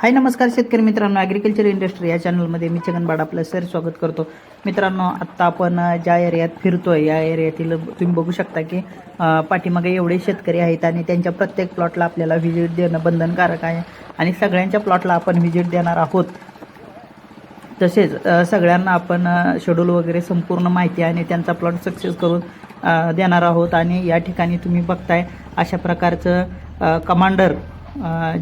हाय नमस्कार शेतकरी मित्रांनो. ॲग्रिकल्चर इंडस्ट्री या चॅनलमध्ये मी चगनबाड आपलं सर स्वागत करतो. मित्रांनो आत्ता आपण ज्या एरियात फिरतोय या एरियातील तुम्ही बघू शकता की पाठीमागे एवढे शेतकरी आहेत आणि त्यांच्या प्रत्येक प्लॉटला आपल्याला व्हिजिट देणं बंधनकारक आहे आणि सगळ्यांच्या प्लॉटला आपण व्हिजिट देणार आहोत. तसेच सगळ्यांना आपण शेड्यूल वगैरे संपूर्ण माहिती आणि त्यांचा प्लॉट सक्सेस करून देणार आहोत. आणि या ठिकाणी तुम्ही बघताय अशा प्रकारचं कमांडर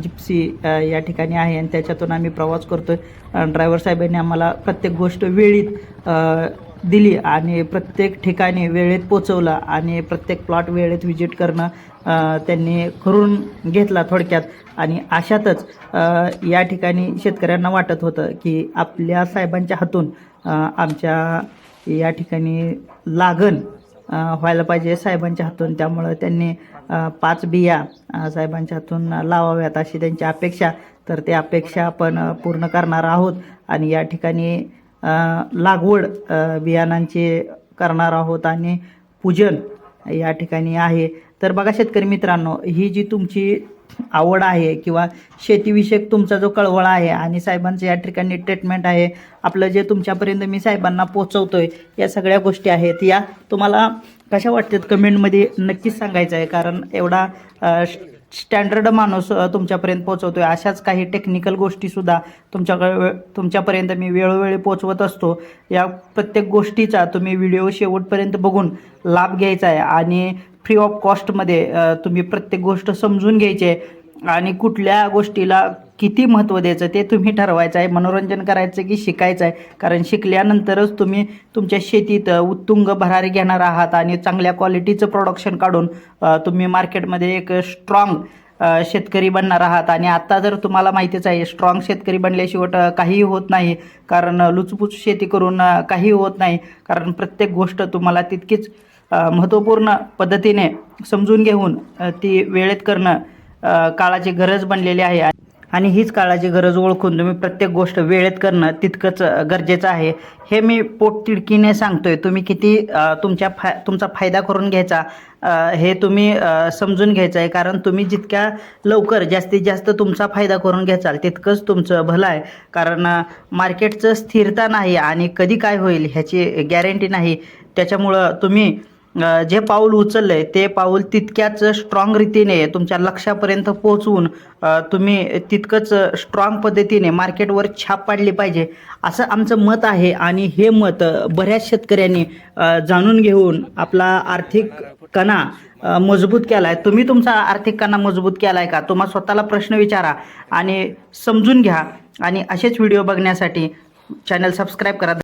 जिप्सी या ठिकाणी आहे आणि त्याच्यातून आम्ही प्रवास करतो आहे ड्रायव्हर साहेबांनी आम्हाला प्रत्येक गोष्ट वेळीत दिली आणि प्रत्येक ठिकाणी वेळेत पोचवलं आणि प्रत्येक प्लॉट वेळेत व्हिजिट करणं त्यांनी करून घेतला थोडक्यात. आणि अशातच या ठिकाणी शेतकऱ्यांना वाटत होतं की आपल्या साहेबांच्या हातून आमच्या या ठिकाणी लागण व्हायला पाहिजे साहेबांच्या हातून. त्यामुळं त्यांनी पाच बिया साहेबांच्या हातून लावाव्यात अशी त्यांची अपेक्षा. तर ते अपेक्षा आपण पूर्ण करणार आहोत आणि या ठिकाणी लागवड बियाणांची करणार आहोत आणि पूजन या ठिकाणी आहे. तर बघा शेतकरी मित्रांनो ही जी तुमची आवड आहे किंवा शेतीविषयक तुमचा जो कळवळा आहे आणि साहेबांचं या ठिकाणी ट्रीटमेंट आहे आपलं जे तुमच्यापर्यंत मी साहेबांना पोचवतोय या सगळ्या गोष्टी आहेत. या तुम्हाला कशा वाटतात? कमेंटमध्ये नक्कीच सांगायचं आहे. कारण एवढा अ, स्टँडर्ड माणूस तुमच्यापर्यंत पोहोचवतो आहे अशाच काही टेक्निकल गोष्टीसुद्धा तुमच्याकडे वे- तुमच्यापर्यंत मी वेळोवेळी पोचवत असतो. या प्रत्येक गोष्टीचा तुम्ही व्हिडिओ शेवटपर्यंत बघून लाभ घ्यायचा आहे आणि फ्री ऑफ कॉस्टमध्ये तुम्ही प्रत्येक गोष्ट समजून घ्यायची आहे. आणि कुठल्या गोष्टीला किती महत्त्व द्यायचं ते तुम्ही ठरवायचं आहे मनोरंजन करायचं की शिकायचं आहे. कारण शिकल्यानंतरच तुम्ही तुमच्या शेतीत उत्तुंग भरारी घेणार आहात आणि चांगल्या क्वालिटीचं प्रोडक्शन काढून तुम्ही मार्केटमध्ये एक स्ट्रॉंग शेतकरी बनणार आहात. आणि आत्ता जर तुम्हाला माहितीच आहे स्ट्रॉंग शेतकरी बनल्याशिवाय काहीही होत नाही. कारण लुचपुच शेती करून काही होत नाही. कारण प्रत्येक गोष्ट तुम्हाला तितकीच महत्त्वपूर्ण पद्धतीने समजून घेऊन ती वेळेत करणं काळाची गरज बनलेली आहे. आणि हीच काळाची गरज ओळखून तुम्ही प्रत्येक गोष्ट वेळेत करणं तितकंच गरजेचं आहे. हे मी पोटतिडकीने सांगतोय. तुम्ही किती तुमच्या फाय तुमचा फायदा करून घ्यायचा हे तुम्ही समजून घ्यायचं आहे कारण तुम्ही जितक्या लवकर जास्तीत जास्त तुमचा फायदा करून घ्याचाल तितकंच तुमचं भलं आहे. कारण मार्केटचं स्थिरता नाही आणि कधी काय होईल ह्याची गॅरंटी नाही. त्याच्यामुळं तुम्ही जे पाऊल उचललं आहे ते पाऊल तितक्याच स्ट्रॉंग रीतीने तुमच्या लक्षापर्यंत पोहोचवून तुम्ही तितकंच स्ट्रॉंग पद्धतीने मार्केटवर छाप पाडली पाहिजे असं आमचं मत आहे. आणि हे मत बऱ्याच शेतकऱ्यांनी जाणून घेऊन आपला आर्थिक कणा मजबूत केला आहे तुम्ही तुमचा आर्थिक कणा मजबूत केला आहे का? तुम्हाला स्वतःला प्रश्न विचारा आणि समजून घ्या. आणि असेच व्हिडिओ बघण्यासाठी चॅनल सबस्क्राईब करा.